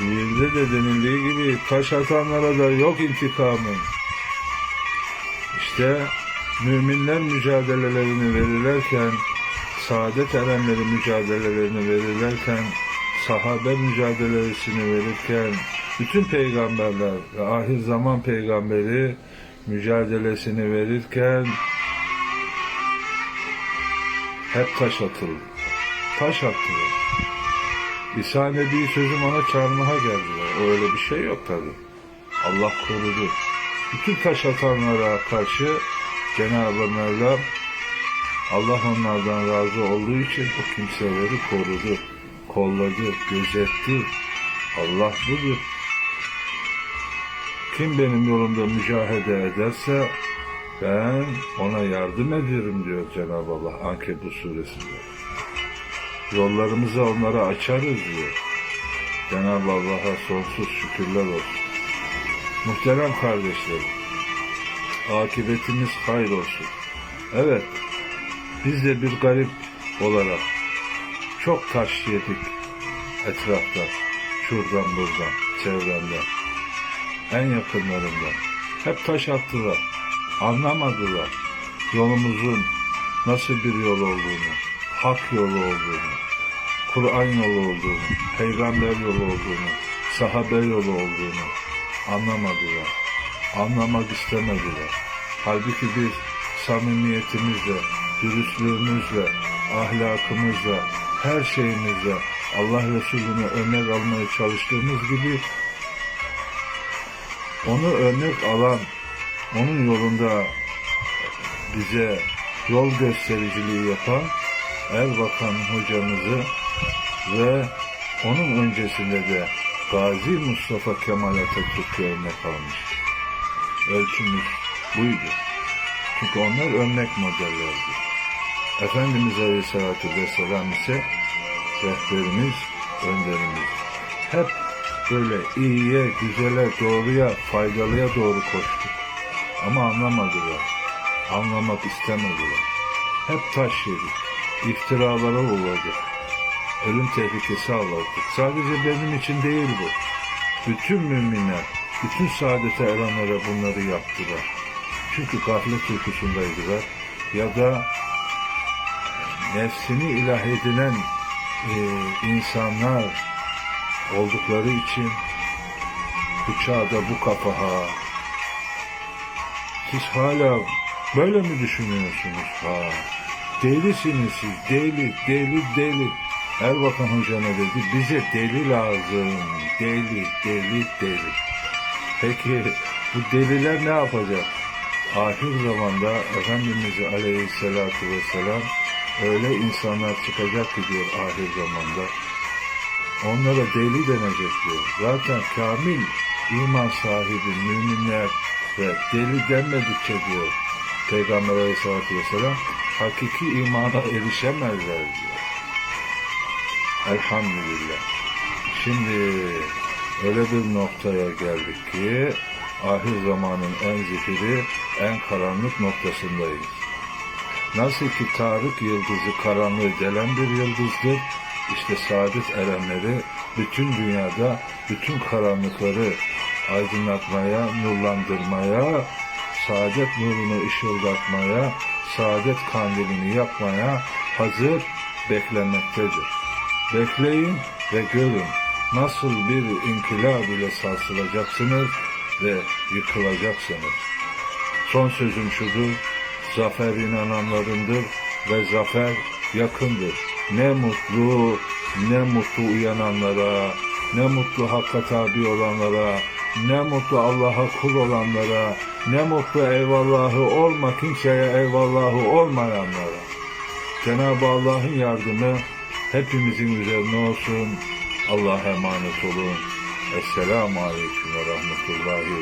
Şiirde de denildiği gibi taş atanlara da yok intikamın. İşte müminler mücadelelerini verirlerken, saadet erenleri mücadelelerini verirlerken, sahabe mücadelesini verirken, bütün peygamberler ve ahir zaman peygamberi mücadelesini verirken hep taş atıldı. Taş attılar. İsa Nebi sözüm ona çarmıha geldiler. Öyle bir şey yok tabi. Allah korudu. Bütün taş atanlara karşı Cenab-ı Mevlam Allah onlardan razı olduğu için o kimseleri korudu, kolladı, gözetti. Allah budur. Kim benim yolumda mücahede ederse ben ona yardım ederim diyor Cenab-ı Allah Ankebut suresinde. Yollarımızı onlara açarız diyor. Cenab-ı Allah'a sonsuz şükürler olsun. Muhterem kardeşlerim, akıbetimiz hayır olsun. Evet, biz de bir garip olarak çok taş yedik etrafta, şuradan buradan, çevremden, en yakınlarından. Hep taş attılar, anlamadılar yolumuzun nasıl bir yol olduğunu, hak yolu olduğunu, Kur'an yolu olduğunu, peygamber yolu olduğunu, sahabe yolu olduğunu anlamadılar. Anlamak istemediler. Halbuki biz samimiyetimizle, dürüstlüğümüzle, ahlakımızla, her şeyimizle Allah Resulü'nü örnek almaya çalıştığımız gibi onu örnek alan, onun yolunda bize yol göstericiliği yapan Erbakan hocamızı ve onun öncesinde de Gazi Mustafa Kemal Atatürk'ü örnek almış. Ölçümüz buydu. Çünkü onlar örnek modellerdi. Efendimiz Aleyhisselatü Vesselam ise rehberimiz, önderimiz. Hep böyle iyiye, güzele, doğruya, faydalıya doğru koştuk. Ama anlamadılar. Anlamak istemediler. Hep taş yedik. İftiralara uğradık. Ölüm tehlikesi alırdık. Sadece benim için değil bu. Bütün müminler, bütün saadete erenlere bunları yaptılar. Çünkü gaflet uykusundaydılar. Ya da nefsini ilah edinen e, insanlar oldukları için bu çağda bu kafaha siz hala böyle mi düşünüyorsunuz? Ha, delisiniz siz, deli, deli, deli. Erbakan Hoca ne dedi? Bize deli lazım, deli, deli, deli. Peki bu deliler ne yapacak? Ahir zamanda Efendimiz Aleyhisselatü Vesselam öyle insanlar çıkacak ki diyor ahir zamanda. Onlara deli denecek diyor. Zaten kamil iman sahibi müminler ve deli denmedikçe diyor Peygamber Aleyhisselatü Vesselam hakiki imana erişemezler diyor. Elhamdülillah. Şimdi öyle bir noktaya geldik ki ahir zamanın en zifiri, en karanlık noktasındayız. Nasıl ki Tarık yıldızı karanlığı delen bir yıldızdır, işte saadet erenleri bütün dünyada bütün karanlıkları aydınlatmaya, nurlandırmaya, saadet nurunu ışıldatmaya, saadet kandilini yakmaya hazır beklemektedir. Bekleyin ve görün nasıl bir inkılap ile sarsılacaksınız ve yıkılacaksınız. Son sözüm şudur, zafer inananlarındır ve zafer yakındır. Ne mutlu, ne mutlu uyananlara, ne mutlu hakka tabi olanlara, ne mutlu Allah'a kul olanlara, ne mutlu eyvallahı olma kimseye eyvallahı olmayanlara. Cenab-ı Allah'ın yardımı hepimizin üzerine olsun. Allah'a emanet olun. Esselamu Aleyküm ve Rahmetullahi